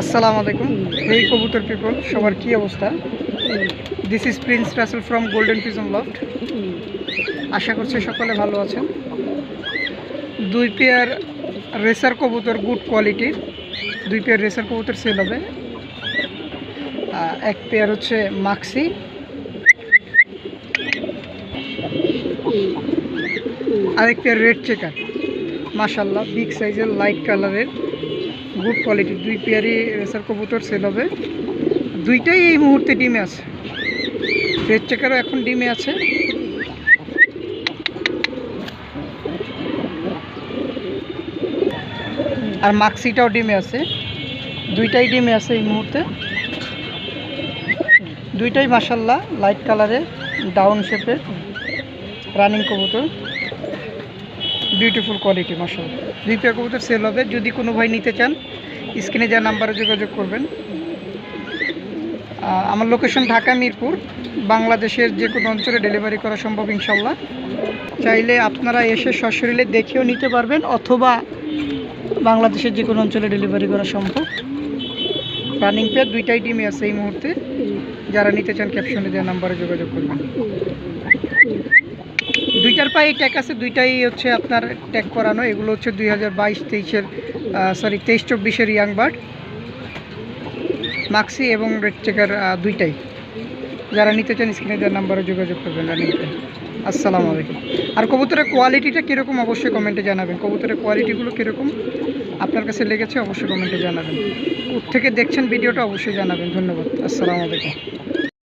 আসসালামু আলাইকুম। এই কবুতর পিপল সবার কি অবস্থা? This is Prince Rasel from golden pigeon loft আশা করছি সকলে ভালো আছেন। দুই পেয়ার রেসার কবুতর গুড কোয়ালিটির দুই পেয়ার রেসার কবুতর সেল হবে। এক পেয়ার হচ্ছে মাক্সি আরেক পেয়ার রেড চেকার মাশাল্লাহ বিগ সাইজের লাইট কালারের গুড কোয়ালিটির দুই পেয়ারই রেসার কবুতর সেল হবে। দুইটাই এই মুহূর্তে ডিমে আছে। রেড চেকারও এখন ডিমে আছে। আর মাক্সিটাও ডিমে আছে। দুইটাই ডিমে আছে এই মুহূর্তে। দুইটাই মাসাল্লাহ লাইট কালারের ডাউন শেপের রানিং কবুতর। বিউটিফুল কোয়ালিটি মাসাল্লাহ দুই পেয়ার কবুতর সেল হবে। যদি কোনো ভাই নিতে চান, স্ক্রিনে যা নাম্বারে যোগাযোগ করবেন। আমার লোকেশন ঢাকা মিরপুর। বাংলাদেশের যে কোনো অঞ্চলে ডেলিভারি করা সম্ভব ইনশাল্লাহ চাইলে আপনারা এসে সশরীরে দেখেও নিতে পারবেন, অথবা বাংলাদেশের যে কোনো অঞ্চলে ডেলিভারি করা সম্ভব। রানিং পেয়ার দুইটাই টিমে আছে এই মুহূর্তে। যারা নিতে চান ক্যাপশনে দেওয়া নাম্বারে যোগাযোগ করবেন। দুইটার পায়ে ট্যাগ আছে, দুইটাই হচ্ছে আপনার ট্যাগ করানো। এগুলো হচ্ছে দুই হাজার বাইশ তেইশের সরি তেইশ চব্বিশের ইয়াং বার্ড মাক্সি এবং রেড চেকার দুইটাই। যারা নিতে চান স্ক্রিনে দেওয়ার নাম্বারে যোগাযোগ করবেন পেয়ার আসসালামু আলাইকুম। আর কবুতরের কোয়ালিটিটা কীরকম অবশ্যই কমেন্টে জানাবেন। কবুতরের কোয়ালিটিগুলো কীরকম? আপনার কাছে লেগেছে, অবশ্যই কমেন্টে জানাবেন। থেকে দেখছেন ভিডিওটা, অবশ্যই জানাবেন। ধন্যবাদ। আসসালামু আলাইকুম।